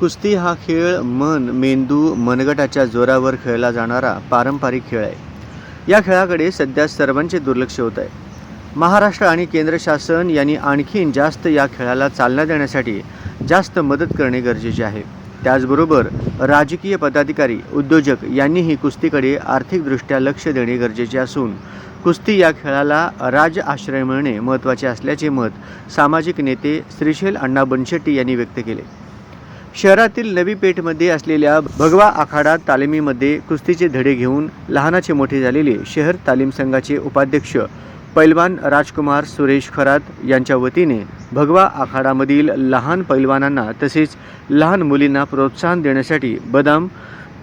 कुस्ती हा खेळ मन मेंदू मनगटाच्या जोरावर खेळला जाणारा पारंपरिक खेळ आहे. या खेळाकडे सध्या सर्वांचे दुर्लक्ष होत आहे. महाराष्ट्र आणि केंद्र शासन यांनी आणखीन जास्त या खेळाला चालना देण्यासाठी जास्त मदत करणे गरजेचे आहे. त्याचबरोबर राजकीय पदाधिकारी उद्योजक यांनीही कुस्तीकडे आर्थिकदृष्ट्या लक्ष देणे गरजेचे असून कुस्ती या खेळाला राज आश्रय मिळणे महत्त्वाचे असल्याचे मत सामाजिक नेते श्रीशैल अण्णा बनशेट्टी यांनी व्यक्त केले. शहरातील नवी पेठमध्ये असलेल्या भगवा आखाडा तालिमीमध्ये कुस्तीचे धडे घेऊन लहानाचे मोठे झालेले शहर तालीम संघाचे उपाध्यक्ष पैलवान राजकुमार सुरेश खरात यांच्या वतीने भगवा आखाडामधील लहान पैलवानांना तसेच लहान मुलींना प्रोत्साहन देण्यासाठी बदाम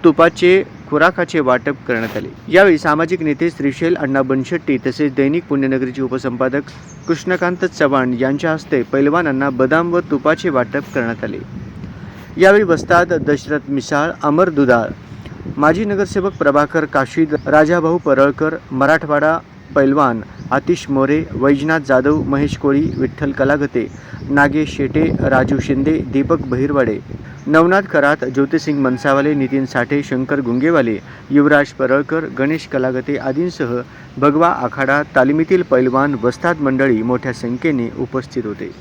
तुपाचे खुराकाचे वाटप करण्यात आले. यावेळी सामाजिक नेते श्रीशैल अण्णा बनशेट्टी तसेच दैनिक पुण्यनगरीचे उपसंपादक कृष्णकांत चव्हाण यांच्या हस्ते पैलवानांना बदाम व तुपाचे वाटप करण्यात आले. यावेळी बसतात दशरथ मिसाळ अमर दुधाळ माजी नगरसेवक प्रभाकर काशीद राजाभाऊ परळकर मराठवाडा पैलवान आतिश मोरे वैजनाथ जाधव महेश कोळी विठ्ठल कलागते नागेश शेटे राजू शिंदे दीपक बहिरवाडे. नवनाथ करात ज्योतिसिंग मनसावाले नितीन साठे शंकर गुंगेवाले युवराज परळकर गणेश कलागते आदींसह भगवा आखाडा तालिमीतील पैलवान वस्ताद मंडळी मोठ्या संख्येने उपस्थित होते.